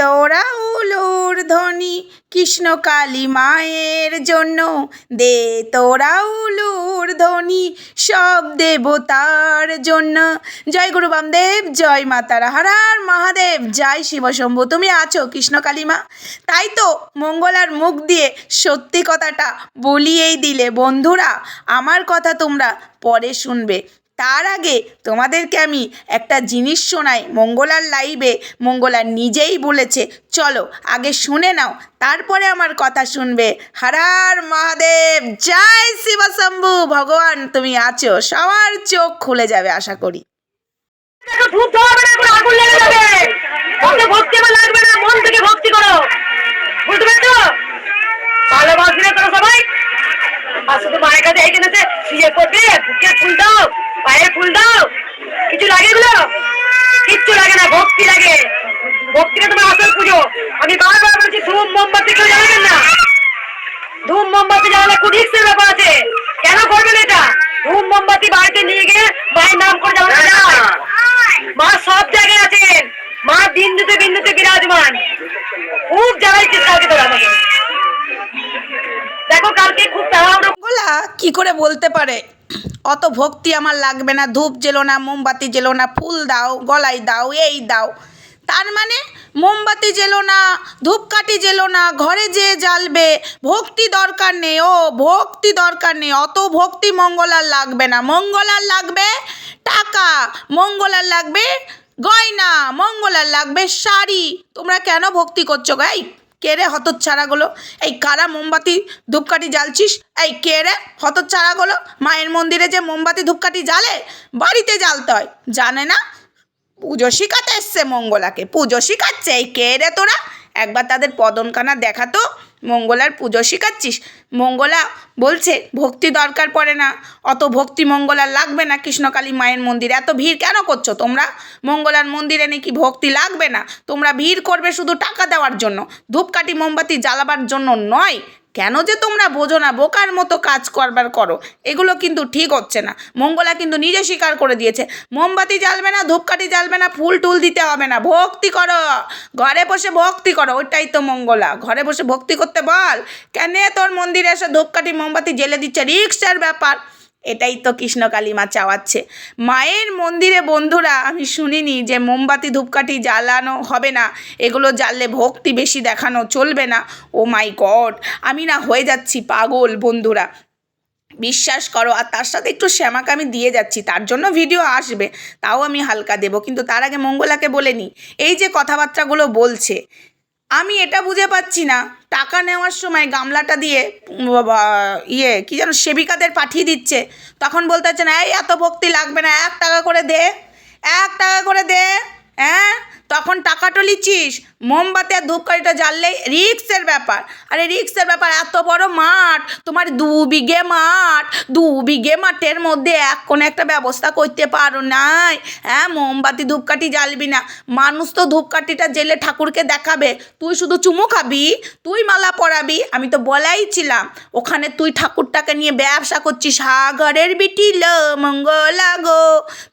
তোরা উলুর ধ্বনি, কৃষ্ণ কালী মায়ের জন্য। দে তোরা উলুর ধ্বনি, সব দেবতার জন্য। জয় গুরু বামদেব, জয় মাতারা হারার মহাদেব, জয় শিবশম্ভু তুমি আছো কৃষ্ণ কালী মা। তাই তো মঙ্গলার মুখ দিয়ে সত্যি কথাটা বলিয়েই দিলে বন্ধুরা, আমার কথা তোমরা পরে শুনবে। তার আগে তোমাদেরকে আমি একটা জিনিস শোনাই। মঙ্গলার লাইভে মঙ্গলা নিজেই বলেছে, চলো, আগে শুনে নাও, তারপরে আমার কথা শুনবে। হারার মহাদেব, জয় শিবশম্ভু ভগবান তুমি আছো, সবার চোখ খুলে যাবে আশা করি। ভক্তি লাগবে না থেকে ভক্তি করো। সবাই? আর শুধু মায়ের কাছে এইখানে এসে শুয়ে পড়বে বুকে ফুল দাও। পায়ে ফুল দাও। কিছু লাগে এগুলো? কিচ্ছু লাগে না ভক্তি লাগে। ভক্তিটা তোমার আসল পুজো। আমি বারবার বলছি ধূপ মোমবাতি কেউ জ্বালাবেন না। ধূপ মোমবাতি জ্বালালে কুঠিক্সের ব্যাপার আছে। কেন করবেন এটা? ধূপ মোমবাতি বাড়িতে নিয়ে গিয়ে মায়ের নাম করে জ্বালানো যায়। মা সব জায়গায় আছেন। মা বিন্দুতে বিন্দুতে বিরাজমান। খুব জ্বালাইছিস কালকে তোরা আমাকে। দেখো কালকে খুব তাড়াহুড়ো কি করে বলতে পারে? অত ভক্তি আমার লাগবে না, ধূপ জেলো না, মোমবাতি জেলো না, ফুল দাও, গলায় দাও, এই দাও। তার মানে মোমবাতি জেলো না, ধূপকাঠি জেলো না, ঘরে যে জ্বালবে, ভক্তি দরকার নেই, ও ভক্তি দরকার নেই, অত ভক্তি মঙ্গলার লাগবে না। মঙ্গলার লাগবে টাকা মঙ্গলার লাগবে গয়না মঙ্গলার লাগবে শাড়ি। তোমরা কেন ভক্তি করছ, গাই? কে রে হতচ্ছাড়াগুলো? এই কারা মোমবাতি ধূপকাঠি জ্বালছিস? এই কে রে হতচ্ছাড়াগুলো? মায়ের মন্দিরে যে মোমবাতি ধূপকাঠি জ্বালে, বাড়িতে জ্বালতে হয়। জানে না? পুজো শিখাতে এসছে মঙ্গলাকে, পুজো শিখাচ্ছে। এই কে রে তোরা? একবার তাদের পদনকানা দেখাতো মঙ্গলার পুজো শিখাচ্ছিস? মঙ্গলা বলছে, ভক্তি দরকার পড়ে না। অত ভক্তি মঙ্গলার লাগবে না। কৃষ্ণকালী মায়ের মন্দিরে এত ভিড় কেন করছ তোমরা? মঙ্গলার মন্দিরে নাকি ভক্তি লাগবে না। তোমরা ভিড় করবে শুধু টাকা দেওয়ার জন্য। ধূপকাঠি, মোমবাতি জ্বালাবার জন্য নয়। কেন যে তোমরা বোঝো না, বোকার মতো কাজ করবার করো, এগুলো কিন্তু ঠিক হচ্ছে না। মঙ্গলা কিন্তু নিজে স্বীকার করে দিয়েছে, মোমবাতি জ্বালবে না, ধূপকাঠি জ্বালবে না, ফুল টুল দিতে হবে না, ভক্তি করো। ঘরে বসে ভক্তি করো, ওইটাই তো মঙ্গলা। ঘরে বসে ভক্তি করতে বল, কেন তোর মন্দিরে এসে ধূপকাঠি, মোমবাতি জেলে দিচ্ছে, রিক্সার ব্যাপার। এটাই তো কৃষ্ণকালী মা চাওয়াচ্ছে। মায়ের মন্দিরে বন্ধুরা, আমি শুনিনি যে মোমবাতি, ধূপকাঠি জ্বালানো হবে না। এগুলো জ্বাললে ভক্তি বেশি দেখানো চলবে না। ও মাই গড, আমি না হয়ে যাচ্ছি পাগল বন্ধুরা। বিশ্বাস করো, আর তার সাথে একটু শ্যামাকে আমি দিয়ে যাচ্ছি, তার জন্য ভিডিও আসবে, তাও আমি হালকা দেবো। কিন্তু তার আগে মঙ্গলাকে বলে নিই এই যে কথাবার্তাগুলো বলছে আমি এটা বুঝে পাচ্ছি না। টাকা নেওয়ার সময় গামলাটা দিয়ে ইয়ে কী যেন সেবিকাদের পাঠিয়ে দিচ্ছে। তখন বলতে হচ্ছে না, এই এত ভক্তি লাগবে না, এক টাকা করে দে, এক টাকা করে দে হ্যাঁ? তখন টাকাটা লিচিস, মোমবাতি আর ধূপকাঠিটা জ্বাললেই রিক্সের ব্যাপার। আরে রিক্সের ব্যাপার, এত বড় মাঠ, তোমার দু বিঘে মাঠ, দু বিঘে মাঠের মধ্যে এক কোনো একটা ব্যবস্থা করতে পারো নাই। হ্যাঁ মোমবাতি, ধূপকাঠি জ্বালবি না। মানুষ তো ধূপকাঠিটা জেলে ঠাকুরকে দেখাবে। তুই শুধু চুমু খাবি, তুই মালা পরাবি, আমি তো বলাই ছিলাম। ওখানে তুই ঠাকুরটাকে নিয়ে ব্যবসা করছিস। সাগরের বিটি লো মঙ্গলা গো।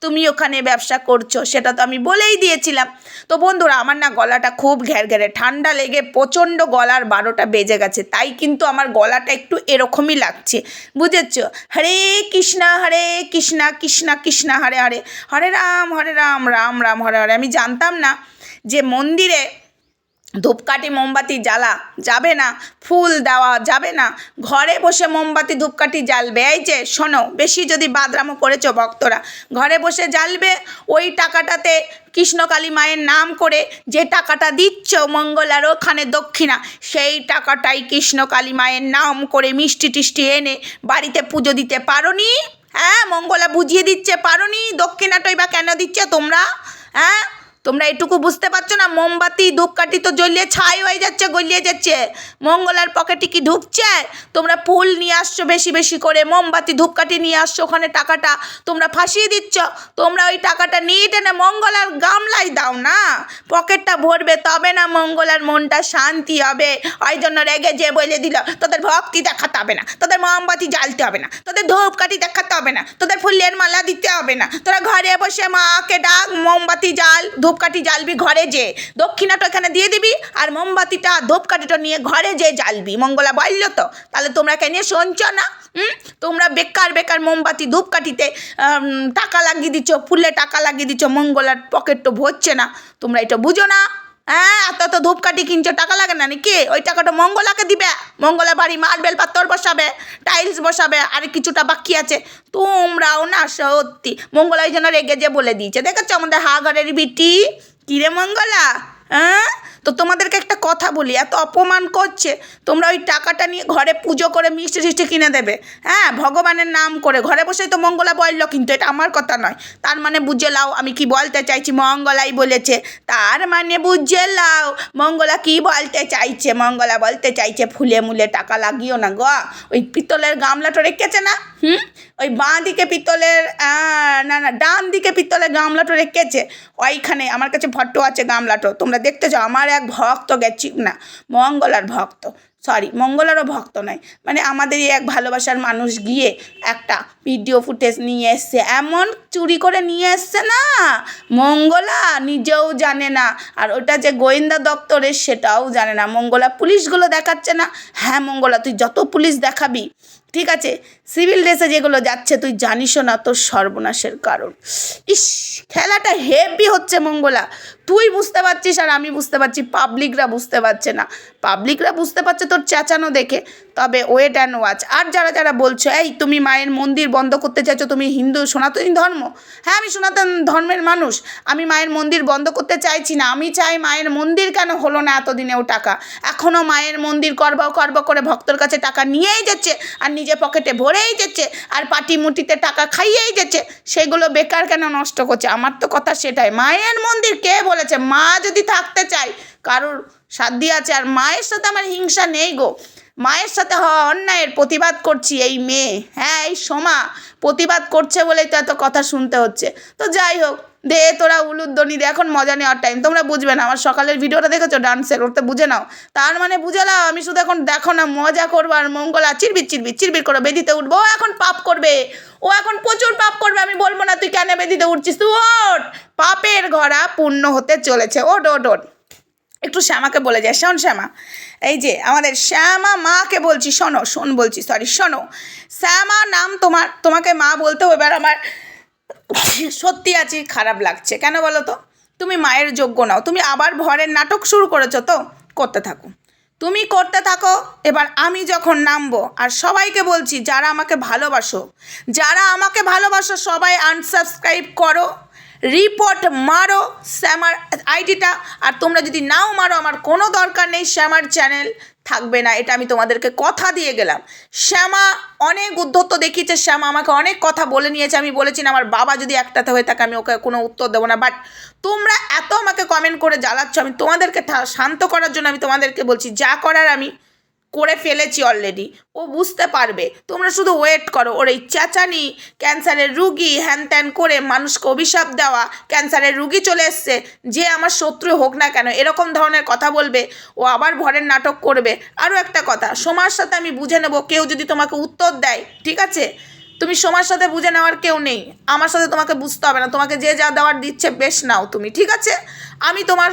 তুমি ওখানে ব্যবসা করছ, সেটা তো আমি বলেই দিয়েছিলাম। তো বন্ধুরা, আমার না গলাটা খুব ঘ্যারঘ্যারে ঠান্ডা লেগে প্রচণ্ড গলার বারোটা বেজে গেছে, তাই কিন্তু আমার গলাটা একটু এরকমই লাগছে, বুঝেছ? হরে কৃষ্ণা হরে কৃষ্ণা কৃষ্ণা কৃষ্ণা, হরে হরে হরে রাম হরে রাম রাম রাম, হরে হরে। আমি জানতাম না যে মন্দিরে ধূপকাঠি মোমবাতি জ্বালা, যাবে না, ফুল দেওয়া যাবে না। ঘরে বসে মোমবাতি ধূপকাঠি জ্বালবে। এই যে, শোনো, বেশি যদি বাদরামো করেছ ভক্তরা, ঘরে বসে জ্বালবে ওই টাকাটাতে কৃষ্ণকালী মায়ের নাম করে যে টাকাটা দিচ্ছ মঙ্গলার ওখানে দক্ষিণা, সেই টাকাটাই কৃষ্ণকালী মায়ের নাম করে মিষ্টি টিষ্টি এনে বাড়িতে পুজো দিতে পারোনি? হ্যাঁ মঙ্গলা বুঝিয়ে দিচ্ছে পারোনি, দক্ষিণাটাই বা কেন দিচ্ছে তোমরা? হ্যাঁ তোমরা এটুকু বুঝতে পারছ না? মোমবাতি, ধূপকাঠি তো জ্বলিয়ে ছাই হয়ে যাচ্ছে, গলিয়ে যাচ্ছে। মঙ্গলার পকেটে কি ঢুকছে? তোমরা ফুল নিয়ে আসছো বেশি বেশি করে, মোমবাতি, ধূপকাঠি নিয়ে আসছো ওখানে টাকাটা। তোমরা ফাঁসিয়ে দিচ্ছ। তোমরা ওই টাকাটা নিয়ে টেনে মঙ্গলার গামলায় দাও না? পকেটটা ভরবে তবে না মঙ্গলার মনটা শান্তি হবে। ওই জন্য রেগে যে বলে দিল, তোদের ভক্তি দেখাতে হবে না, তোদের মোমবাতি জ্বালতে হবে না, তোদের ধূপকাঠি দেখাতে হবে না, তোদের ফুলের মালা দিতে হবে না, তোরা ঘরে বসে মাকে ডাক, মোমবাতি জাল ধূপ ধূপকাঠি জ্বালবি, ঘরে যে। দক্ষিণাটা এখানে দিয়ে দিবি আর মোমবাতিটা, ধূপকাঠিটা নিয়ে ঘরে যে জ্বালবি। মঙ্গলা বলল তো, তাহলে তোমরা কেন শুনছ না? তোমরা বেকার বেকার মোমবাতি, ধূপকাঠিতে টাকা লাগিয়ে দিচ্ছ, ফুলে টাকা লাগিয়ে দিচ্ছ, মঙ্গলার পকেট তো ভরছে না। তোমরা এটা বুঝো না। হ্যাঁ এত তো ধূপকাঠি কিনছো, টাকা লাগে না নাকি? ওই টাকাটা মঙ্গলাকে দিবে। মঙ্গলা বাড়ি মার্বেল পাথর বসাবে টাইলস বসাবে, আর কিছুটা বাকি আছে। তোমরাও না সত্যি মঙ্গলা ওই জন্য রেগে যে বলে দিয়েছে। দেখেছ আমাদের হাগরের বিটি? কিরে মঙ্গলা? হ্যাঁ তো তোমাদেরকে একটা কথা বলি, এত অপমান করছে, তোমরা ওই টাকাটা নিয়ে ঘরে পুজো করে মিষ্টি টিষ্টি কিনে দেবে। হ্যাঁ ভগবানের নাম করে, ঘরে বসেই তো মঙ্গলা বলল, কিন্তু এটা আমার কথা নয়। তার মানে বুঝে লাও, আমি কি বলতে চাইছি? মঙ্গলাই বলেছে। তার মানে বুঝে লাও, মঙ্গলা কি বলতে চাইছে? মঙ্গলা বলতে চাইছে, ফুলে মুলে টাকা লাগিও না গ। ওই পিতলের গামলাটা রেখেছে না? হুম? ওই বাঁ দিকে পিতলের না না, ডান দিকে পিতলের গামলাটা রেখেছে। ওইখানে আমার কাছে ফটো আছে গামলাটো। তোমরা দেখতে চাও, আমার এক ভক্ত গেছি না, মঙ্গলার ভক্ত। সরি, মঙ্গলারও ভক্ত নয়। মানে আমাদেরই এক ভালোবাসার মানুষ গিয়ে একটা ভিডিও ফুটেজ নিয়ে এসছে। এমন চুরি করে নিয়ে এসছে না, মঙ্গলা নিজেও জানে না। আর ওটা যে গোয়েন্দা দপ্তরের সেটাও জানে না। মঙ্গলা পুলিশগুলো দেখাচ্ছে না। হ্যাঁ মঙ্গলা, তুই যত পুলিশ দেখাবি ঠিক আছে? সিভিল ড্রেসে যেগুলো যাচ্ছে, তুই জানিসও না তোর সর্বনাশের কারণ। ইস, খেলাটা হেভি হচ্ছে মঙ্গলা। তুই বুঝতে পারছিস আর আমি বুঝতে পারছি পাবলিকরা বুঝতে পারছে না। পাবলিকরা বুঝতে পারছে তোর চেঁচানো দেখে। তবে ওয়েট অ্যান্ড ওয়াচ আর যারা যারা বলছো, এই, তুমি মায়ের মন্দির বন্ধ করতে চাইছো, তুমি হিন্দু, সনাতনী ধর্ম? হ্যাঁ আমি সনাতন ধর্মের মানুষ। আমি মায়ের মন্দির বন্ধ করতে চাইছি না। আমি চাই মায়ের মন্দির কেন হলো না এতদিনেও টাকা? এখনও মায়ের মন্দির করবাও করব করে ভক্তর কাছে টাকা নিয়েই যাচ্ছে। আর নিজে পকেটে ভরেই যাচ্ছে আর পাটি মুটিতে টাকা খাইয়েই যাচ্ছে, সেগুলো বেকার কেন নষ্ট করছে? আমার তো কথা সেটাই। মায়ের মন্দির কে বলেছে? মা যদি থাকতে চাই কারোর সাধ্য আছে? আর মায়ের সাথে আমার হিংসা নেই গো। মায়ের সাথে হওয়া অন্যায়ের প্রতিবাদ করছি এই মেয়ে। হ্যাঁ এই সোমা প্রতিবাদ করছে বলেই তো এত কথা শুনতে হচ্ছে। তো যাই হোক দে, তোরা উলুদ্দনি দে, এখন মজা নেওয়ার টাইম তোমরা বুঝবে না, আমার সকালের ভিডিওটা দেখেছ ডান্সের ওতে বুঝে নাও। তার মানে বুঝে নাও আমি শুধু এখন দেখো না, মজা করব আর মঙ্গলা চিরবির চিরবির চিরবির করে বেদিতে উঠবো। ও এখন পাপ করবে, ও এখন প্রচুর পাপ করবে, আমি বলব না, তুই কেন বেদিতে উঠছিস? তুই ওঠ! পাপের ঘরা পূর্ণ হতে চলেছে। ওট ওট ওট একটু শ্যামাকে বলে যায় শোন শ্যামা, এই যে আমাদের শ্যামা মাকে বলছি, শোনো, শোন বলছি সরি শোনো। শ্যামা নাম তোমার, তোমাকে মা বলতে হবে এবার আমার সত্যি আছি খারাপ লাগছে। কেন বলো তো? তুমি মায়ের যোগ্য নাও। তুমি আবার ভরের নাটক শুরু করেছ তো? করতে থাকো। তুমি করতে থাকো, এবার আমি যখন নামবো, আর সবাইকে বলছি, যারা আমাকে ভালোবাসো, যারা আমাকে ভালোবাসো, সবাই আনসাবস্ক্রাইব করো। রিপোর্ট মারো শ্যামার আইডিটা আর তোমরা যদি নাও মারো, আমার কোনো দরকার নেই শ্যামার চ্যানেল থাকবে না। এটা আমি তোমাদেরকে কথা দিয়ে গেলাম। শ্যামা অনেক উদ্ধত্ত দেখিয়েছে। শ্যামা আমাকে অনেক কথা বলে নিয়েছে। আমি বলেছি না, আমার বাবা যদি একটাতে হয়ে থাকে, আমি ওকে কোনো উত্তর দেবো না। বাট তোমরা এত আমাকে কমেন্ট করে জ্বালাচ্ছ, আমি তোমাদেরকে শান্ত করার জন্য আমি তোমাদেরকে বলছি, যা করার আমি করে ফেলেছি অলরেডি ও বুঝতে পারবে। তোমরা শুধু ওয়েট করো। ওর এই চেঁচানি, ক্যান্সারের রুগী হ্যান ত্যান করে মানুষকে অভিশাপ দেওয়া, ক্যান্সারের রুগী চলে এসছে, যে আমার শত্রু হোক না কেন, এরকম ধরনের কথা বলবে, ও আবার ভরের নাটক করবে। আরও একটা কথা সমাজ সাথে আমি বুঝে নেব, কেউ যদি তোমাকে উত্তর দেয়, ঠিক আছে? তুমি সমাজ সাথে বুঝে নেওয়ার কেউ নেই। আমার সাথে তোমাকে বুঝতে হবে না। তোমাকে যে যা দেওয়ার দিচ্ছে, বেশ নাও তুমি, ঠিক আছে? আমি তোমার